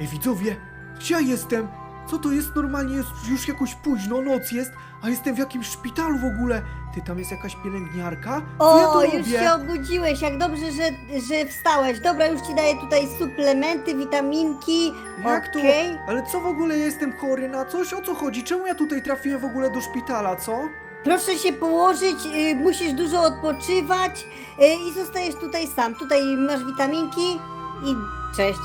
Ej, widzowie, gdzie ja jestem? Co to jest normalnie? Jest już jakoś późno, noc jest, a jestem w jakimś szpitalu w ogóle. Ty, tam jest jakaś pielęgniarka? Co ja O, tu już robię? się obudziłeś, jak dobrze, że, że wstałeś. Dobra, już ci daję tutaj suplementy, witaminki. Jak to? Okej. Ale co w ogóle ja jestem chory na coś? O co chodzi? Czemu ja tutaj trafiłem w ogóle do szpitala, co? Proszę się położyć, y, musisz dużo odpoczywać y, i zostajesz tutaj sam. Tutaj masz witaminki i cześć.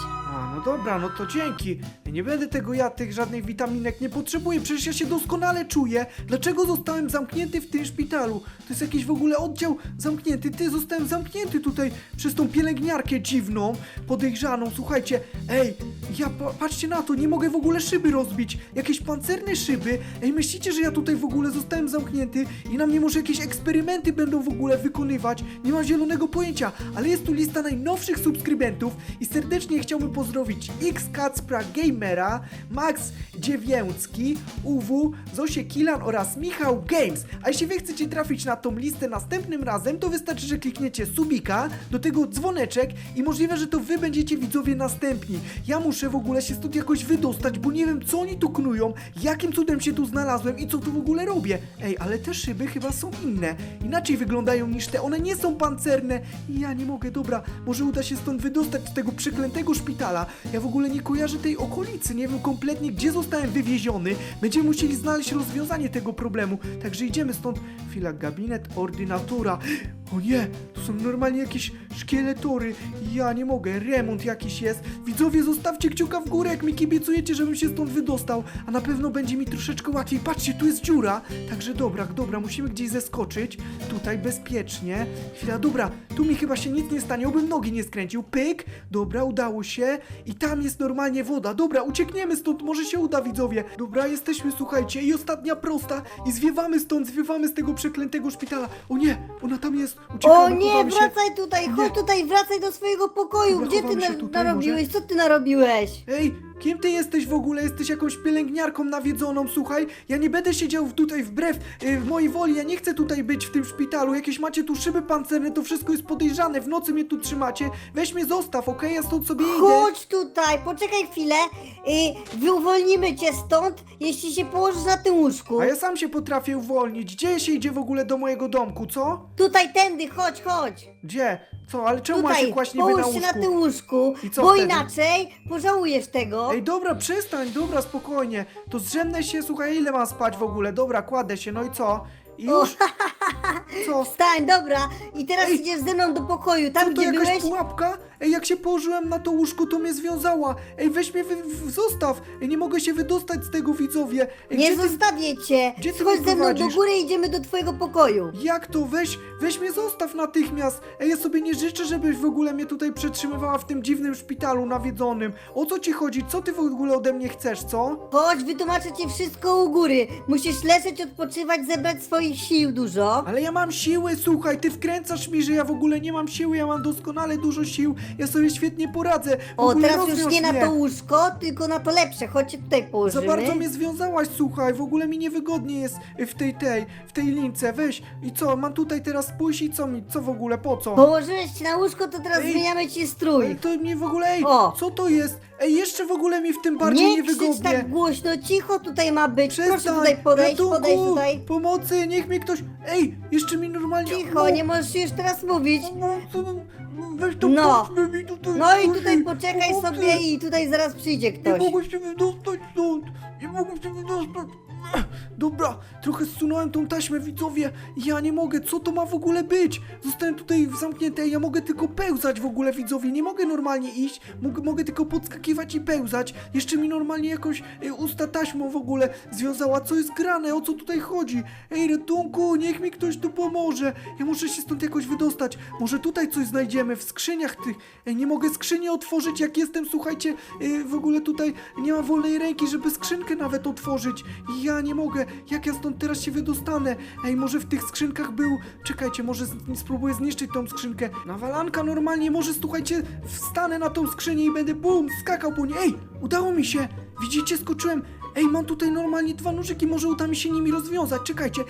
Dobra, no to dzięki. Ja nie będę tego jadł, tych żadnych witaminek nie potrzebuję, przecież ja się doskonale czuję. Dlaczego zostałem zamknięty w tym szpitalu? To jest jakiś w ogóle oddział zamknięty. Ty, zostałem zamknięty tutaj przez tą pielęgniarkę dziwną, podejrzaną. Słuchajcie, ej, ja, pa, patrzcie na to, nie mogę w ogóle szyby rozbić. Jakieś pancerne szyby. Ej, myślicie, że ja tutaj w ogóle zostałem zamknięty i na mnie może jakieś eksperymenty będą w ogóle wykonywać? Nie mam zielonego pojęcia, ale jest tu lista najnowszych subskrybentów i serdecznie chciałbym pozdrowić X Kacpra Gamera, Max Dziewięcki, UW, Zosię Kilan oraz Michał Games. A jeśli wy chcecie trafić na tą listę następnym razem, to wystarczy, że klikniecie subika, do tego dzwoneczek i możliwe, że to wy będziecie widzowie następni. Ja muszę w ogóle się stąd jakoś wydostać, bo nie wiem co oni tu knują, jakim cudem się tu znalazłem i co tu w ogóle robię. Ej, ale te szyby chyba są inne. Inaczej wyglądają niż te, one nie są pancerne. Ja nie mogę, dobra, może uda się stąd wydostać z tego przeklętego szpitala. Ja w ogóle nie kojarzę tej okolicy, nie wiem kompletnie gdzie zostałem wywieziony. Będziemy musieli znaleźć rozwiązanie tego problemu. Także idziemy stąd. Chwila, gabinet ordynatora. O nie, to są normalnie jakieś szkieletory. Ja nie mogę, remont jakiś jest. Widzowie, zostawcie kciuka w górę, jak mi kibicujecie, żebym się stąd wydostał. A na pewno będzie mi troszeczkę łatwiej. Patrzcie, tu jest dziura. Także dobra, dobra, musimy gdzieś zeskoczyć. Tutaj bezpiecznie. Chwila, dobra, tu mi chyba się nic nie stanie, obym nogi nie skręcił. Pyk, dobra, udało się. I tam jest normalnie woda. Dobra, uciekniemy stąd, może się uda, widzowie. Dobra, jesteśmy, słuchajcie. I ostatnia prosta. I zwiewamy stąd, zwiewamy z tego przeklętego szpitala. O nie, ona tam jest. Uciekamy, O nie, chowamy się. wracaj tutaj, chodź tutaj, wracaj do swojego pokoju. Dobra, Gdzie ty chowamy się na, tutaj narobiłeś? Co ty narobiłeś? Ej, kim ty jesteś w ogóle? Jesteś jakąś pielęgniarką nawiedzoną, słuchaj? Ja nie będę siedział tutaj wbrew y, w mojej woli, ja nie chcę tutaj być w tym szpitalu. Jakieś macie tu szyby pancerne, to wszystko jest podejrzane. W nocy mnie tu trzymacie. Weź mnie zostaw, okej? Ja stąd sobie idę. Chodź tutaj, poczekaj chwilę. Y, uwolnimy cię stąd, jeśli się położysz na tym łóżku. A ja sam się potrafię uwolnić. Gdzie się idzie w ogóle do mojego domku, co? Tutaj, tędy, chodź, chodź. Gdzie? Co? Ale czemu Tutaj, niby na połóż się łóżku? na tym łóżku, I co bo wtedy? inaczej pożałujesz tego. Ej, dobra, przestań, dobra, spokojnie. To zrzemnę się, słuchaj, ile mam spać w ogóle? Dobra, kładę się, no i co? I już? Co? Wstań, dobra, i teraz Ej, idziesz ze mną do pokoju, tam to gdzie jakaś byłeś. pułapka? Ej, jak się położyłem na to łóżko, to mnie związała. Ej, weź mnie, wy, w, zostaw. Ej, nie mogę się wydostać z tego, widzowie. Ej, Nie gdzie ty- zostawię cię. gdzie ty mnie ze mną do prowadzisz? góry i idziemy do twojego pokoju. Jak to? Weź, weź mnie zostaw natychmiast. Ej, ja sobie nie życzę, żebyś w ogóle mnie tutaj przetrzymywała w tym dziwnym szpitalu nawiedzonym. O co ci chodzi? Co ty w ogóle ode mnie chcesz, co? Chodź, wytłumaczę ci wszystko u góry. Musisz leżeć, odpoczywać, zebrać swoich sił dużo. Ale ja mam siły, słuchaj, ty wkręcasz mi, że ja w ogóle nie mam siły, ja mam doskonale dużo sił, ja sobie świetnie poradzę. W O, ogóle teraz już rozwiąż nie na mnie. to łóżko, tylko na to lepsze. Chodź się tutaj Za położymy. bardzo mnie związałaś, słuchaj, w ogóle mi niewygodnie jest w tej, tej, w tej lince, weź. I co, mam tutaj teraz pójść i co mi, co w ogóle, po co? Położyłeś się na łóżko, to teraz Ej, zmieniamy ci strój. Ej, to mnie w ogóle, ej, O. co to jest? Ej, jeszcze w ogóle mi w tym bardziej nie krzycz niewygodnie. tak głośno, cicho tutaj ma być. Proszę tutaj podejść, ratunku, podejść tutaj. pomocy, niech mi ktoś, ej, jeszcze mi normalnie... Cicho, nie możesz już teraz mówić. Weź to No. puśćmy mi tutaj. No i tutaj poczekaj sobie i tutaj zaraz przyjdzie Nie ktoś. mogę się wydostać stąd! Nie mogę się wydostać! Dobra, trochę zsunąłem tą taśmę, widzowie. Ja nie mogę, co to ma w ogóle być? Zostałem tutaj zamknięty, ja mogę tylko pełzać w ogóle, widzowie. Nie mogę normalnie iść, mogę, tylko podskakiwać i pełzać. Jeszcze mi normalnie jakąś e, usta taśmą w ogóle związała. Co jest grane? O co tutaj chodzi? Ej, ratunku, niech mi ktoś tu pomoże. Ja muszę się stąd jakoś wydostać. Może tutaj coś znajdziemy w skrzyniach tych. Ej, nie mogę skrzyni otworzyć, jak jestem, słuchajcie, e, w ogóle tutaj nie mam wolnej ręki, żeby skrzynkę nawet otworzyć. Ja nie mogę. Jak ja stąd teraz się wydostanę? Ej, może w tych skrzynkach był... Czekajcie, może spróbuję zniszczyć tą skrzynkę. Nawalanka normalnie, może słuchajcie, wstanę na tą skrzynię i będę bum, skakał po niej. Ej, udało mi się. Widzicie, skoczyłem. Ej, mam tutaj normalnie dwa nożyki, może uda mi się nimi rozwiązać. Czekajcie.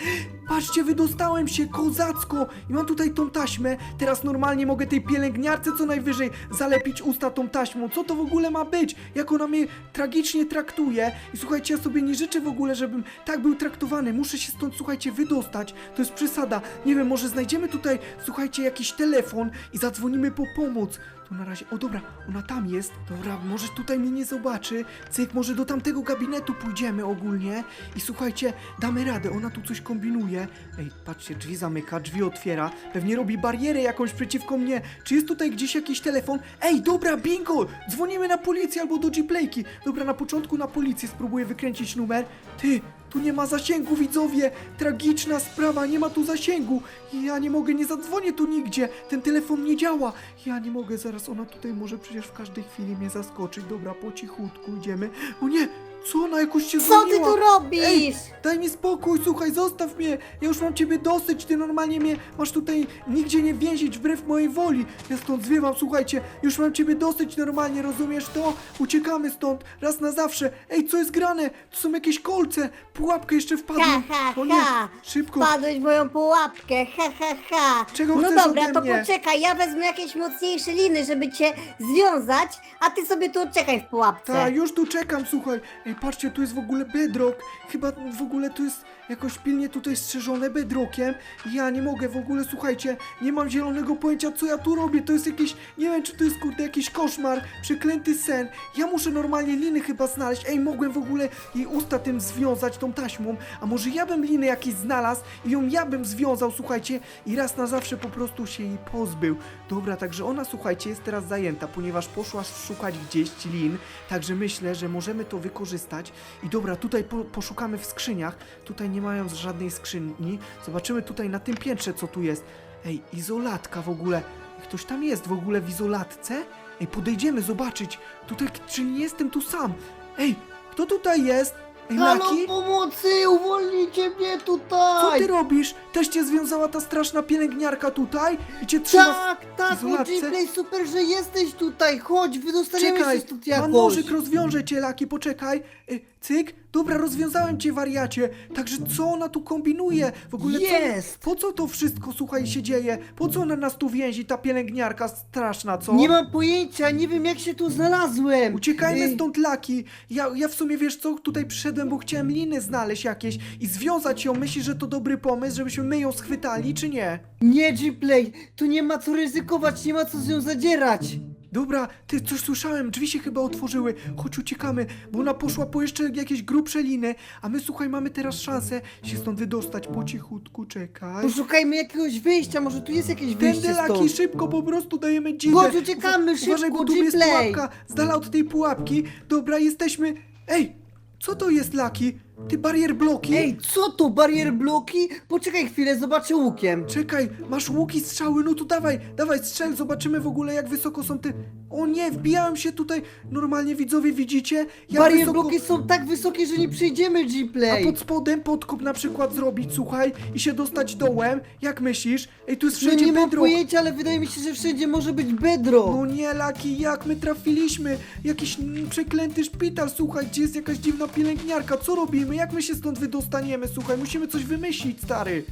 Patrzcie, wydostałem się kozacko i mam tutaj tą taśmę. Teraz normalnie mogę tej pielęgniarce co najwyżej zalepić usta tą taśmą. Co to w ogóle ma być? Jak ona mnie tragicznie traktuje. I słuchajcie, ja sobie nie życzę w ogóle, żebym tak był traktowany. Muszę się stąd, słuchajcie, wydostać. To jest przesada. Nie wiem, może znajdziemy tutaj, słuchajcie, jakiś telefon i zadzwonimy po pomoc. Tu na razie, o dobra, ona tam jest. Dobra, może tutaj mnie nie zobaczy. Cyk, może do tamtego gabinetu pójdziemy ogólnie. I słuchajcie, damy radę, ona tu coś kombinuje. Ej, patrzcie, drzwi zamyka, drzwi otwiera. Pewnie robi barierę jakąś przeciwko mnie. Czy jest tutaj gdzieś jakiś telefon? Ej, dobra, bingo! Dzwonimy na policję albo do G-Playki. Dobra, na początku na policję spróbuję wykręcić numer. Ty, tu nie ma zasięgu, widzowie! Tragiczna sprawa, nie ma tu zasięgu! Ja nie mogę, nie zadzwonię tu nigdzie! Ten telefon nie działa! Ja nie mogę, zaraz ona tutaj może przecież w każdej chwili mnie zaskoczyć. Dobra, po cichutku idziemy. O nie! Co ona jakoś się Co ty tu robisz? Ej, daj mi spokój, słuchaj, zostaw mnie! Ja już mam ciebie dosyć, ty normalnie mnie masz tutaj nigdzie nie więzić wbrew mojej woli. Ja stąd zwiewam, słuchajcie, już mam ciebie dosyć normalnie, rozumiesz to? Uciekamy stąd, raz na zawsze. Ej, co jest grane? Tu są jakieś kolce, pułapkę jeszcze wpadłem. Ha, ha, o nie, ha. szybko. Wpadłeś w moją pułapkę, ha, ha, ha. Czego no chcesz dobra, ode to mnie? poczekaj, ja wezmę jakieś mocniejsze liny, żeby cię związać, a ty sobie tu czekaj w pułapce. Ta, już tu czekam, słuchaj. Ej, patrzcie, tu jest w ogóle bedrock. Chyba w ogóle tu jest jakoś pilnie tutaj strzeżone bedrockiem. Ja nie mogę w ogóle, słuchajcie, nie mam zielonego pojęcia, co ja tu robię. To jest jakiś, nie wiem, czy to jest kurde jakiś koszmar, przeklęty sen. Ja muszę normalnie liny chyba znaleźć. Ej, mogłem w ogóle jej usta tym związać, tą taśmą. A może ja bym liny jakieś znalazł i ją ja bym związał, słuchajcie, i raz na zawsze po prostu się jej pozbył. Dobra, także ona, słuchajcie, jest teraz zajęta, ponieważ poszła szukać gdzieś lin, także myślę, że możemy to wykorzystać. I dobra, tutaj po, poszukamy w skrzyniach. Tutaj nie mają żadnej skrzyni. Zobaczymy tutaj na tym piętrze, co tu jest. Ej, izolatka w ogóle. Ktoś tam jest w ogóle w izolatce? Ej, podejdziemy zobaczyć. Tutaj, czy nie jestem tu sam? Ej, kto tutaj jest? Halo Laki? pomocy, uwolnijcie mnie Co tutaj! ty robisz? Też cię związała ta straszna pielęgniarka tutaj? I cię trzyma w Tak, tak? G-Play, super, że jesteś tutaj, chodź, wydostaniemy Czekaj, się stąd mam jakoś. nożyk, rozwiążę cię, Laki, poczekaj. Y, cyk, dobra, rozwiązałem cię, wariacie. Także co ona tu kombinuje? W ogóle Jest. co? Po co to wszystko, słuchaj, się dzieje? Po co ona nas tu więzi, ta pielęgniarka straszna, co? Nie mam pojęcia, nie wiem jak się tu znalazłem. Uciekajmy Ej, stąd, Laki. Ja, ja w sumie, wiesz co, tutaj przyszedłem, bo chciałem liny znaleźć jakieś i związać ją. Myślisz, że to dobry pomysł, żebyśmy my ją schwytali, czy nie? Nie, G-Play, tu nie ma co ryzykować, nie ma co z nią zadzierać. Dobra, ty coś słyszałem, drzwi się chyba otworzyły. Chodź, uciekamy, bo ona poszła po jeszcze jakieś grubsze liny, a my, słuchaj, mamy teraz szansę się stąd wydostać po cichutku, czekaj. Poszukajmy jakiegoś wyjścia, może tu jest jakieś Tędy, wyjście Laki, stąd. szybko, po prostu dajemy dzidę. Chodź, uciekamy, Uwa- Uważaj, bo szybko, tu jest G-Play. pułapka, z dala od tej pułapki. Dobra, jesteśmy... Ej, co to jest, Laki? Ty barier bloki? Ej, co to, barier bloki? Poczekaj chwilę, zobaczę łukiem. Czekaj, masz łuki, strzały, no to dawaj, dawaj, strzel, zobaczymy w ogóle jak wysoko są te... O nie, wbijałem się tutaj, normalnie widzowie widzicie? Jak Barier wysoko... bloki są tak wysokie, że nie przejdziemy, A G-Play. pod spodem podkop na przykład zrobić, słuchaj, i się dostać dołem, jak myślisz? Ej, tu jest No wszędzie nie mam bedrock. pojęcia, ale wydaje mi się, że wszędzie może być bedrock. No nie, Laki, jak my trafiliśmy? Jakiś mm, przeklęty szpital, słuchaj, gdzie jest jakaś dziwna pielęgniarka, co robimy? Jak my się stąd wydostaniemy, słuchaj, musimy coś wymyślić, stary.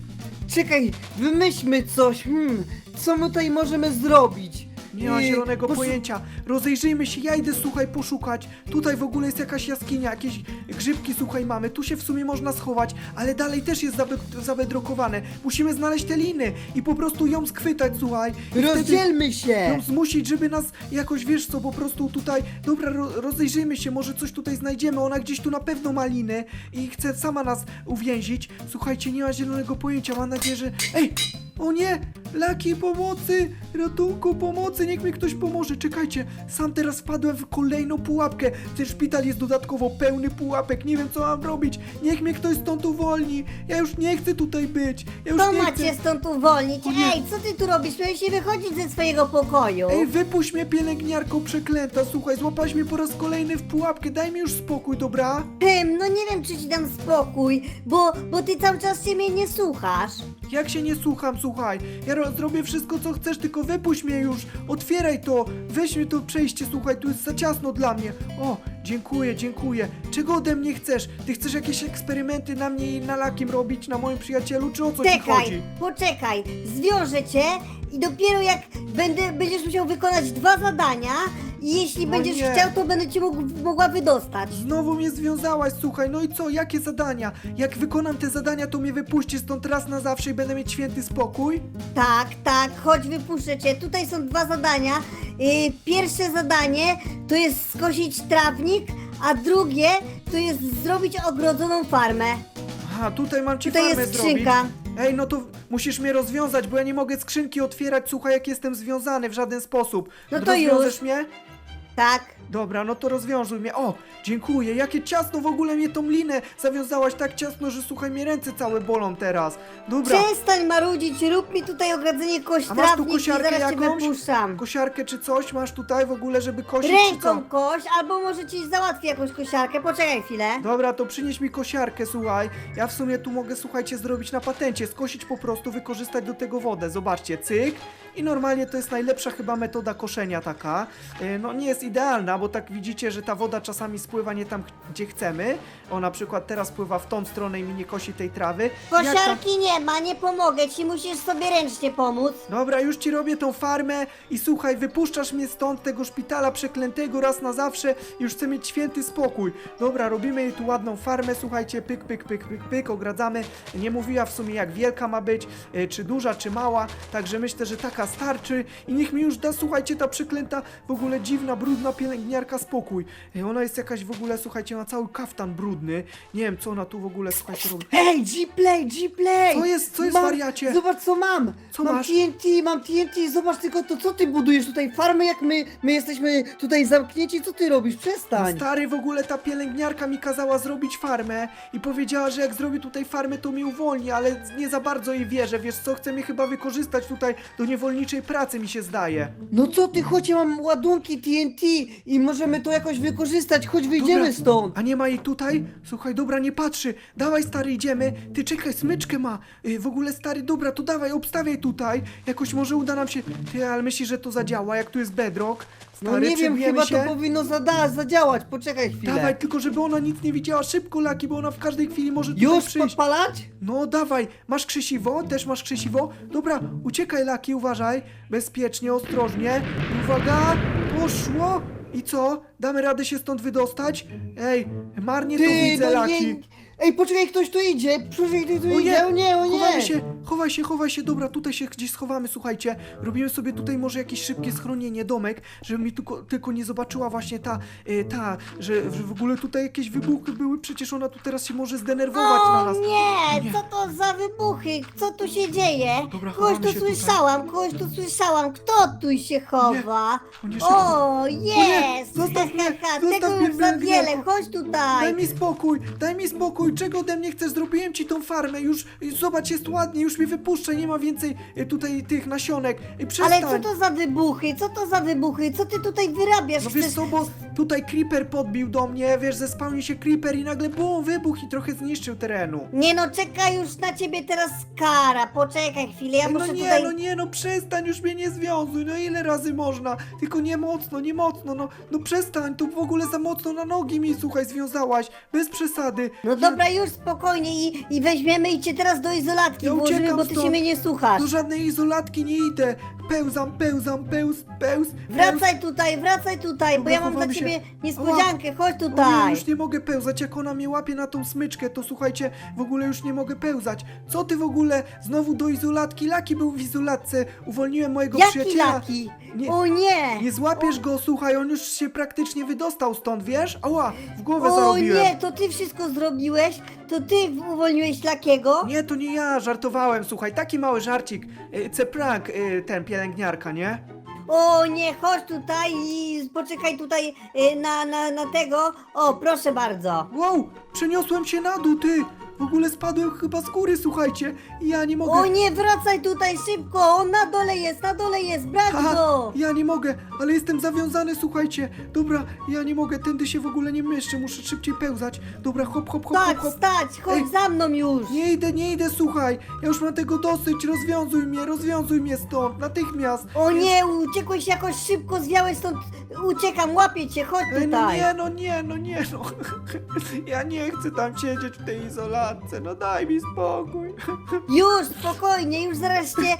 Czekaj, wymyślmy coś. Hmm, co my tutaj możemy zrobić? Nie ma zielonego pojęcia. Rozejrzyjmy się, ja idę, słuchaj, poszukać. Tutaj w ogóle jest jakaś jaskinia, jakieś grzybki, słuchaj, mamy. Tu się w sumie można schować, ale dalej też jest zabe- zabedrokowane. Musimy znaleźć te liny i po prostu ją schwytać, słuchaj. I wtedy Rozdzielmy się! Ją zmusić, żeby nas jakoś, wiesz co, po prostu tutaj... Dobra, ro rozejrzyjmy się, może coś tutaj znajdziemy. Ona gdzieś tu na pewno ma liny i chce sama nas uwięzić. Słuchajcie, nie ma zielonego pojęcia, mam nadzieję, że... Ej! O nie! Laki, pomocy! Ratunku, pomocy! Niech mi ktoś pomoże! Czekajcie, sam teraz wpadłem w kolejną pułapkę. Ten szpital jest dodatkowo pełny pułapek. Nie wiem, co mam robić. Niech mnie ktoś stąd uwolni. Ja już nie chcę tutaj być. Ja już To nie chcę. cię stąd uwolnić. O nie. Ej, co ty tu robisz? Miałeś nie wychodzić ze swojego pokoju. Ej, wypuść mnie pielęgniarko przeklęta, słuchaj, złapałaś mnie po raz kolejny w pułapkę, daj mi już spokój, dobra? Tym, no nie wiem, czy ci dam spokój, bo, bo ty cały czas się mnie nie słuchasz. Jak się nie słucham, słuchaj, ja ro- zrobię wszystko, co chcesz, tylko wypuść mnie już. Otwieraj to. Weź mi to przejście, słuchaj, tu jest za ciasno dla mnie. O, dziękuję, dziękuję. Czego ode mnie chcesz? Ty chcesz jakieś eksperymenty na mnie i na Lakim robić, na moim przyjacielu, czy o co ci Czekaj, chodzi? poczekaj, zwiążę cię i dopiero jak będę, będziesz musiał wykonać dwa zadania i jeśli No będziesz nie. chciał, to będę cię mógł, mogła wydostać. Znowu mnie związałaś, słuchaj, no i co, jakie zadania? Jak wykonam te zadania, to mnie wypuści stąd raz na zawsze i będę mieć święty spokój? Tak, tak, chodź wypuszczę cię. Tutaj są dwa zadania. Yy, pierwsze zadanie to jest skosić trawnik, a drugie to jest zrobić ogrodzoną farmę. Aha, tutaj mam ci Tutaj farmę jest zrobić. skrzynka. Ej, no to musisz mnie rozwiązać, bo ja nie mogę skrzynki otwierać, słuchaj, jak jestem związany w żaden sposób. No to Rozwiążesz już. mnie? Tak. Dobra, no to rozwiążuj mnie. O, dziękuję. Jakie ciasno w ogóle mnie tą linę zawiązałaś tak ciasno, że słuchaj, mnie ręce całe bolą teraz. Dobra. Przestań marudzić, rób mi tutaj ogrodzenie A masz tu i kosiarkę zaraz cię jakąś? wypuszczam. Kosiarkę czy coś masz tutaj w ogóle, żeby kosić czy co? Ręką kość, albo może ci załatwię jakąś kosiarkę. Poczekaj chwilę. Dobra, to przynieś mi kosiarkę, słuchaj. Ja w sumie tu mogę, słuchajcie, zrobić na patencie. Skosić po prostu, wykorzystać do tego wodę. Zobaczcie, cyk. I normalnie to jest najlepsza chyba metoda koszenia taka. E, No nie jest idealna, bo tak widzicie, że ta woda czasami spływa nie tam, gdzie chcemy. O, na przykład teraz pływa w tą stronę i mi nie kosi tej trawy. Jak tam- nie ma, nie pomogę ci, musisz sobie ręcznie pomóc. Dobra, już ci robię tą farmę i słuchaj, wypuszczasz mnie stąd, tego szpitala przeklętego raz na zawsze już chcę mieć święty spokój. Dobra, robimy jej tu ładną farmę, słuchajcie, pyk, pyk, pyk, pyk, pyk, ogradzamy. Nie mówiła w sumie jak wielka ma być, e, czy duża, czy mała, także myślę, że taka starczy i niech mi już da, słuchajcie, ta przeklęta, w ogóle dziwna, brudna pielęgniarka spokój. E, Ona jest jakaś w ogóle, słuchajcie, ma cały kaftan brudny. Nie wiem, co ona tu w ogóle, słuchajcie, robi. Hej, G-Play, G-Play! Co jest- co jest, Mam- wariacie? Zobacz co mam! Co mam masz? TNT, mam TNT, zobacz tylko to, co ty budujesz tutaj, farmę jak my, my jesteśmy tutaj zamknięci, co ty robisz? Przestań! Stary, w ogóle ta pielęgniarka mi kazała zrobić farmę i powiedziała, że jak zrobię tutaj farmę, to mnie uwolni, ale nie za bardzo jej wierzę. Wiesz co, chce mnie chyba wykorzystać tutaj do niewolniczej pracy, mi się zdaje. No co ty, chodź, ja mam ładunki TNT i możemy to jakoś wykorzystać, chodź wyjdziemy Dobra. stąd! A nie ma jej tutaj? Słuchaj, dobra, nie patrzy. Dawaj, stary, idziemy. Ty czekaj, smyczkę ma. Y, w ogóle, stary, dobra, to dawaj, obstawiaj tutaj. Jakoś może uda nam się. Ty, ale myślisz, że to zadziała, jak tu jest bedrock? No Stary, nie wiem, przebijemy chyba się? to powinno zada zadziałać, poczekaj chwilę. Dawaj, tylko żeby ona nic nie widziała. Szybko, Laki, bo ona w każdej chwili może tutaj Już przyjść. podpalać? No dawaj, masz krzesiwo? Też masz krzesiwo? Dobra, uciekaj Laki, uważaj. Bezpiecznie, ostrożnie. Uwaga, poszło. I co? Damy radę się stąd wydostać? Ej, marnie to Ty, widzę, no Laki. Ej, poczekaj, ktoś tu idzie! Poczekaj, ktoś tu O idzie! nie, O nie, o nie! Się, chowaj się, chowaj się, dobra, tutaj się gdzieś schowamy, słuchajcie. Robimy sobie tutaj może jakieś szybkie schronienie, domek, żeby mi tylko, tylko nie zobaczyła właśnie ta, y, ta, że, że w ogóle tutaj jakieś wybuchy były, przecież ona tu teraz się może zdenerwować na O nas. nie, co to za wybuchy? Co tu się dzieje? Dobra, kogoś chowamy tu się tutaj. słyszałam, kogoś tu słyszałam. Kto tu się chowa? O nie, szybko. O, jest! Zostaw mnie, Ha, ha, zostaw Tego mnie, już za wiele, pielęgniarko. chodź Daj tutaj! mi spokój, daj mi spokój, czego ode mnie chcesz? Zrobiłem ci tą farmę, już zobacz, jest ładnie, już mi wypuszczę, nie ma więcej y, tutaj tych nasionek. Y, Przestań. Ale co to za wybuchy? Co to za wybuchy? Co ty tutaj wyrabiasz? No wiesz Chcesz- co, bo tutaj creeper podbił do mnie, wiesz, zespałni się creeper i nagle bum, wybuch i trochę zniszczył terenu. Nie no, czeka już na ciebie teraz kara. Poczekaj chwilę, ja Ej, muszę no nie, tutaj... no nie, no przestań, już mnie nie związuj, no ile razy można? Tylko nie mocno, nie mocno, no, no przestań, tu w ogóle za mocno na nogi mi, słuchaj, związałaś, bez przesady. No dobra, już spokojnie i, i weźmiemy i cię teraz do izolatki Ja włożymy, uciekam bo ty się stąd. mnie nie słuchasz. Do żadnej izolatki nie idę, pełzam, pełzam, pełz, pełz, pełz. Wracaj tutaj, wracaj tutaj, bo Dobra, ja mam dla się. ciebie niespodziankę, chodź O nie, tutaj. już nie mogę pełzać, jak ona mnie łapie na tą smyczkę, to słuchajcie, w ogóle już nie mogę pełzać. Co ty w ogóle? Znowu do izolatki, Laki był w izolatce, uwolniłem mojego Jaki przyjaciela. laki? Nie- O nie! Nie złapiesz go, słuchaj, on już się praktycznie wydostał stąd, wiesz? Ała, w głowę O zarobiłem. nie, to ty wszystko zrobiłeś? To ty uwolniłeś Lakiego? Nie, to nie ja, żartowałem, słuchaj, taki mały żarcik. Y, y, ten pielęgniarka, nie? O nie, chodź tutaj i poczekaj tutaj y, na, na, na tego. O, proszę bardzo. Wow, przeniosłem się na dół, ty! W ogóle spadłem chyba z góry, słuchajcie. Ja nie mogę. O nie, wracaj tutaj szybko, on na dole jest, na dole jest, brać Aha, go! ja nie mogę, ale jestem zawiązany, słuchajcie. Dobra, ja nie mogę, tędy się w ogóle nie mieszczę, muszę szybciej pełzać. Dobra, hop, hop, hop, hop, Tak, hop. stać, chodź Ej. za mną już! Nie idę, nie idę, słuchaj. Ja już mam tego dosyć, rozwiązuj mnie, rozwiązuj mnie stąd, natychmiast. O nie, uciekłeś jakoś szybko, zwiałeś stąd, uciekam, łapię cię, chodź no tutaj! nie, no nie, no nie, no. Ja nie chcę tam siedzieć w tej izolatce, no daj mi spokój. Już, spokojnie, już zaraz cię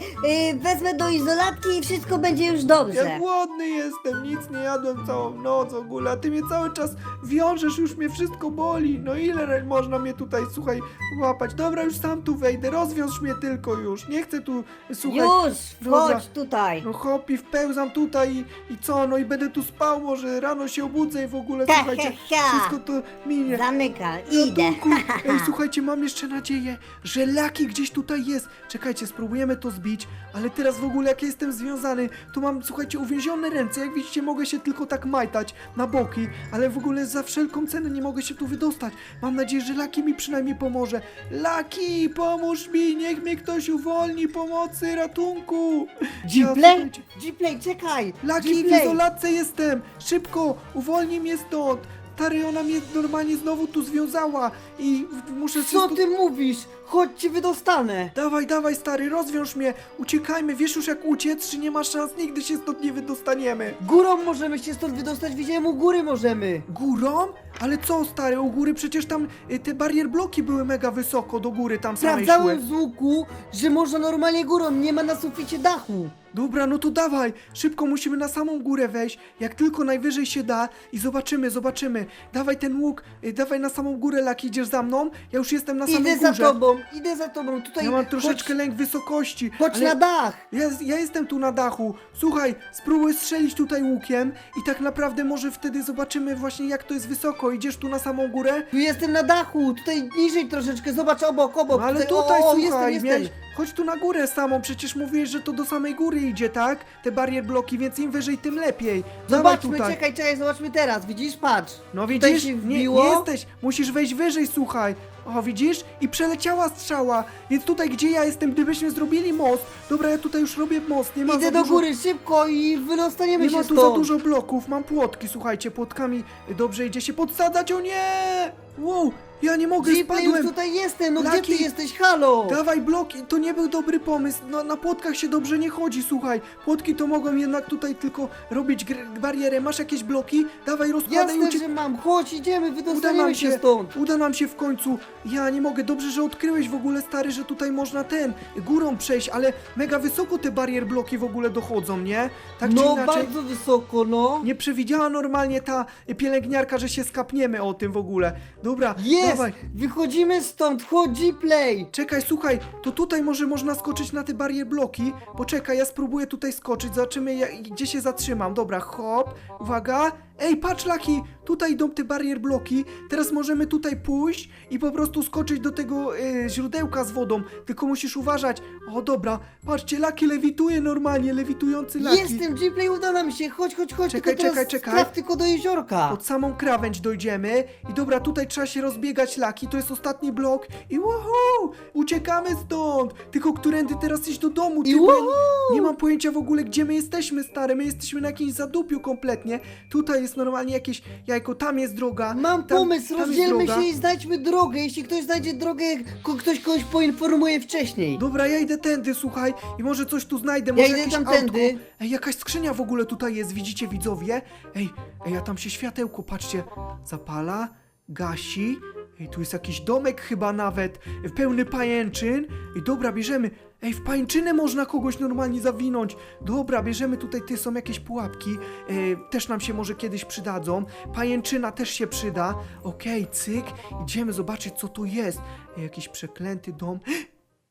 y, wezmę do izolatki i wszystko będzie już Ja dobrze. głodny jestem, nic nie jadłem całą noc w ogóle, a ty mnie cały czas wiążesz, już mnie wszystko boli. No ile re- można mnie tutaj, słuchaj, łapać? Dobra, już sam tu wejdę, rozwiąż mnie tylko już, nie chcę tu, słuchaj. Już, Dobra. chodź tutaj. No hop i wpełzam tutaj i, i co, no i będę tu spał, może rano się obudzę i w ogóle, Ha, słuchajcie, ha, ha. wszystko to minie. Zamykam, idę. Ratunku! Ej, słuchajcie, mam jeszcze nadzieję, że Laki gdzieś tutaj jest. Czekajcie, spróbujemy to zbić, ale teraz w ogóle jak jestem związany, to mam, słuchajcie, uwięzione ręce. Jak widzicie, mogę się tylko tak majtać na boki, ale w ogóle za wszelką cenę nie mogę się tu wydostać. Mam nadzieję, że Laki mi przynajmniej pomoże. Laki, pomóż mi, niech mnie ktoś uwolni, pomocy, ratunku! Ja, słuchajcie, Gplay, czekaj! Laki, w izolatce jestem! Szybko, uwolnij mnie stąd! Stary, ona mnie normalnie znowu tu związała i w- muszę Co stu- ty mówisz? Chodź cię wydostanę! Dawaj, dawaj, stary, rozwiąż mnie! Uciekajmy, wiesz już jak uciec, czy nie ma szans, nigdy się stąd nie wydostaniemy! Górą możemy się stąd wydostać, widziałem u góry możemy! Górą? Ale co, stary, u góry przecież tam y, te barier bloki były mega wysoko, do góry tam samej szły. Sprawdzałem z łuku, że można normalnie górą, nie ma na suficie dachu! Dobra, no to dawaj, szybko musimy na samą górę wejść, jak tylko najwyżej się da i zobaczymy, zobaczymy. Dawaj ten łuk, y, dawaj na samą górę, Laki, idziesz za mną? Ja już jestem na samej Idę za tobą, idę za tobą, tutaj Ja mam troszeczkę lęk wysokości. chodź ale na dach! ja, ja jestem tu na dachu. Słuchaj, spróbuj strzelić tutaj łukiem i tak naprawdę może wtedy zobaczymy właśnie jak to jest wysoko. Idziesz tu na samą górę? Tu jestem na dachu, tutaj niżej troszeczkę, zobacz obok, obok. No ale tutaj, tutaj, o, o, słuchaj, jestem, miałeś, jestem. Chodź tu na górę samą, przecież mówiłeś, że to do samej góry idzie, tak? Te barier bloki, więc im wyżej, tym lepiej. Dawaj Zobaczmy, tutaj. czekaj, czekaj, zobaczmy teraz, widzisz, patrz. No Tutaj widzisz, się nie, wbiło. nie jesteś, musisz wejść wyżej, słuchaj. O, widzisz? I przeleciała strzała, więc tutaj, gdzie ja jestem, gdybyśmy zrobili most, dobra, ja tutaj już robię most, nie ma Idę za do dużo... góry szybko i wydostaniemy Nie się ma tu stąd. za dużo bloków, mam płotki, słuchajcie, płotkami dobrze idzie się podsadzać, o nie! Wow, ja nie mogę, Jeepley, już spadłem! tutaj jestem, no Laki. gdzie ty jesteś, halo? Dawaj bloki, to nie był dobry pomysł, no, na płotkach się dobrze nie chodzi, słuchaj, płotki to mogą jednak tutaj tylko robić gr- barierę, masz jakieś bloki? Dawaj, rozkładaj, Jasne, uciek... że mam, chodź, idziemy, Uda wydostaniemy się, stąd. uda nam się w końcu. Ja nie mogę, dobrze, że odkryłeś w ogóle, stary, że tutaj można ten, górą przejść, ale mega wysoko te barier bloki w ogóle dochodzą, nie? Tak czy no, inaczej. bardzo wysoko, no. Nie przewidziała normalnie ta pielęgniarka, że się skapniemy o tym w ogóle. Dobra, Jest, dawaj. wychodzimy stąd, chodź, G-Play. Czekaj, słuchaj, to tutaj może można skoczyć na te barier bloki. Poczekaj, ja spróbuję tutaj skoczyć, zobaczymy ja, gdzie się zatrzymam. Dobra, hop, uwaga. Ej, patrz Laki, tutaj idą te barier bloki. Teraz możemy tutaj pójść i po prostu skoczyć do tego e, źródełka z wodą. Tylko musisz uważać. O, dobra, patrzcie, Laki lewituje normalnie, lewitujący Laki. Jestem, G-Play, uda nam się, chodź, chodź, chodź, Czekaj, tylko teraz czekaj, czekaj. traf tylko do jeziorka. Pod samą krawędź dojdziemy i dobra, tutaj trzeba się rozbiegać laki, to jest ostatni blok i woohoo! Uciekamy stąd! Tylko którędy teraz iść do domu? I Ty, bo ja woohoo! nie mam pojęcia w ogóle, gdzie my jesteśmy, stary, my jesteśmy na jakimś zadupiu kompletnie. Tutaj jest normalnie jakieś jajko, tam jest droga. Mam tam, pomysł, tam jest rozdzielmy droga. się i znajdźmy drogę. Jeśli ktoś znajdzie drogę, ko ktoś kogoś poinformuje wcześniej. Dobra, ja idę tędy, słuchaj, i może coś tu znajdę, Ja może idę jakieś tamtędy. autko. Ej, jakaś skrzynia w ogóle tutaj jest, widzicie widzowie? Ej, ej, a tam się światełko, patrzcie, zapala, gasi. Ej, tu jest jakiś domek chyba nawet, pełny pajęczyn. Ej, dobra, bierzemy. Ej, w pajęczynę można kogoś normalnie zawinąć. Dobra, bierzemy tutaj, ty są jakieś pułapki. Ej, też nam się może kiedyś przydadzą. Pajęczyna też się przyda. Okej, cyk. Idziemy zobaczyć, co tu jest. Ej, jakiś przeklęty dom.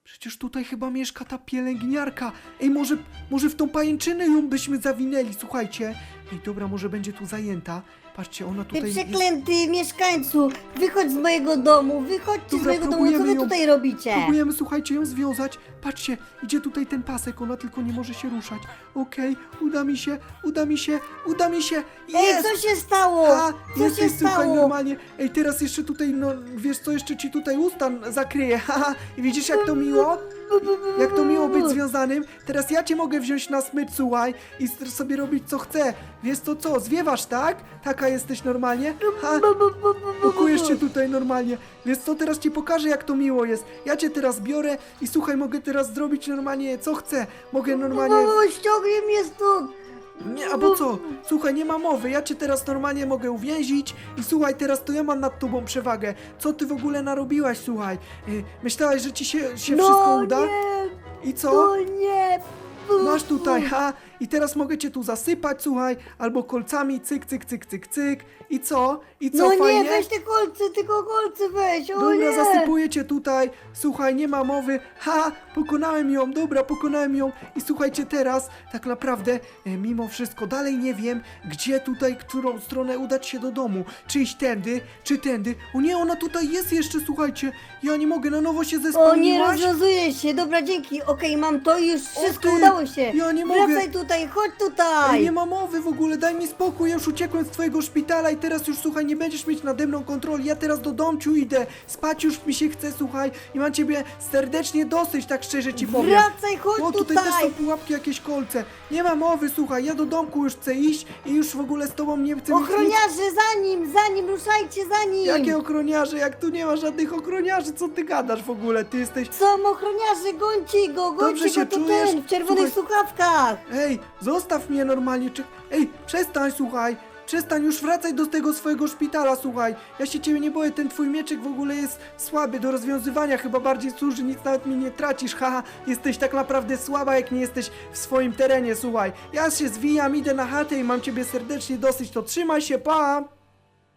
Przecież tutaj chyba mieszka ta pielęgniarka. Ej, może, może w tą pajęczynę ją byśmy zawinęli, słuchajcie. Ej, dobra, może będzie tu zajęta. Patrzcie, ona Ty tutaj jest... przeklęty mieszkańcu, wychodź z mojego domu, wychodźcie z Dobra, mojego domu, co wy ją- tutaj robicie? Próbujemy, słuchajcie, ją związać. Patrzcie, idzie tutaj ten pasek, ona tylko nie może się ruszać. Okej, uda mi się, uda mi się, uda mi się. Ej, Jest! co się stało? A, Co jesteś, się słuchaj, stało? normalnie. Ej, teraz jeszcze tutaj, no, wiesz co, jeszcze ci tutaj usta zakryje. Haha, i widzisz jak to miło? Jak to miło być związanym. Teraz ja cię mogę wziąć na smycz, słuchaj, i s- sobie robić co chcę. Wiesz to co, zwiewasz, tak? Taka jesteś normalnie? Ha, Pokujesz cię tutaj normalnie. Wiesz co, teraz ci pokażę jak to miło jest. Ja cię teraz biorę i słuchaj, mogę teraz zrobić normalnie co chcę. Mogę normalnie... Mamo, ściągnij mnie stąd! Nie, albo co? Słuchaj, nie ma mowy, ja cię teraz normalnie mogę uwięzić i słuchaj, teraz to ja mam nad tobą przewagę. Co ty w ogóle narobiłaś, słuchaj? Y, Myślałaś, że ci się, się no, wszystko uda? nie, I co? no nie! Masz tutaj, ha! I teraz mogę cię tu zasypać, słuchaj, albo kolcami, cyk, cyk, cyk, cyk, cyk. I co? I co, No fajnie? nie, weź te kolce, tylko kolce weź, o Dobra, nie! zasypuję cię tutaj. Słuchaj, nie ma mowy. Ha! Pokonałem ją, dobra, pokonałem ją. I słuchajcie, teraz tak naprawdę, e, mimo wszystko, dalej nie wiem, gdzie tutaj, którą stronę udać się do domu. Czy iść tędy, czy tędy. O nie, ona tutaj jest jeszcze, słuchajcie. Ja nie mogę, na nowo się O nie, zespełniłaś. rozwiązuje się, dobra, dzięki, okej, mam to i już wszystko ty, udało się. ja nie mogę. Wracaj tutaj, chodź Ej, tutaj! nie ma mowy w ogóle, daj mi spokój, ja już uciekłem z twojego szpitala i teraz już, słuchaj, nie będziesz mieć nade mną kontroli, ja teraz do domciu idę, spać już mi się chce, słuchaj, i mam ciebie serdecznie dosyć, tak szczerze ci powiem. Wracaj, chodź O, tutaj, tutaj! też są pułapki, jakieś kolce. Nie ma mowy, słuchaj, ja do domku już chcę iść i już w ogóle z tobą nie chcę nic. Ochroniarze, za nim, za nim, ruszajcie za nim! Jakie ochroniarze, jak tu nie ma żadnych ochroniarzy, co ty gadasz w ogóle, ty jesteś... Są ochroniarze, gońcie go, Dobrze gońcie się go, to czujesz? ten, w czerwonych słuchawkach! Ej, zostaw mnie normalnie, czy... Ej, przestań, słuchaj. Przestań, już wracaj do tego swojego szpitala, słuchaj. Ja się ciebie nie boję, ten twój mieczek w ogóle jest słaby do rozwiązywania, chyba bardziej służy, nic nawet mi nie tracisz, haha. Jesteś tak naprawdę słaba, jak nie jesteś w swoim terenie, słuchaj. Ja się zwijam, idę na chatę i mam ciebie serdecznie dosyć, to trzymaj się, pa!